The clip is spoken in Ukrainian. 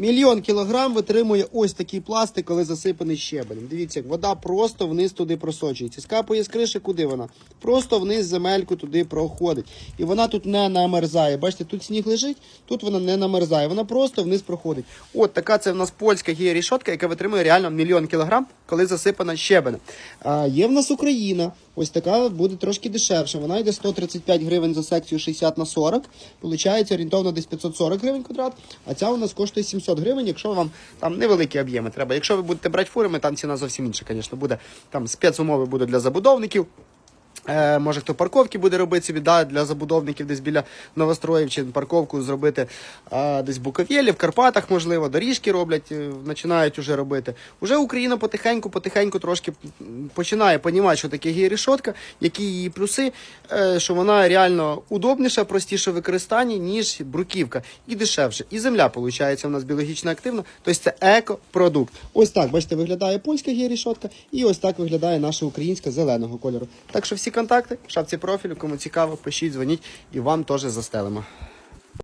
Мільйон кілограм витримує ось такий пластик, коли засипаний щебенем. Дивіться, вода просто вниз туди просочується. Скапує з криші, куди вона? Просто вниз земельку туди проходить. І вона тут не намерзає. Бачите, тут сніг лежить, тут вона не намерзає. Вона просто вниз проходить. От така це в нас польська гієрішотка, яка витримує реально мільйон кілограм, коли засипана щебенем. А є в нас Україна. Ось така буде трошки дешевше. Вона йде 135 гривень за секцію 60 на 40. Получається орієнтовно десь 540 гривень квадрат. А ця у нас коштує 700 гривень, якщо вам там невеликі об'єми треба. Якщо ви будете брати фурами, там ціна зовсім інша, звісно, буде. Там спецумови будуть для забудовників. Е, може хто парковки буде робити собі да, для забудовників десь біля новостроїв чи парковку зробити е, десь в Буковєлі, в Карпатах, можливо, доріжки роблять, е, починають уже робити. Уже Україна потихеньку, потихеньку трошки починає розуміти, що таке гієрішотка, які її плюси, е, що вона реально удобніша, простіше в використанні, ніж бруківка, і дешевше. І земля, виходить, у нас біологічно активна, тобто це екопродукт. Ось так, бачите, виглядає польська гієрішотка, і ось так виглядає наша українська зеленого кольору. Так що всі контакти в шапці профілю, кому цікаво, пишіть, дзвоніть і вам теж застелимо.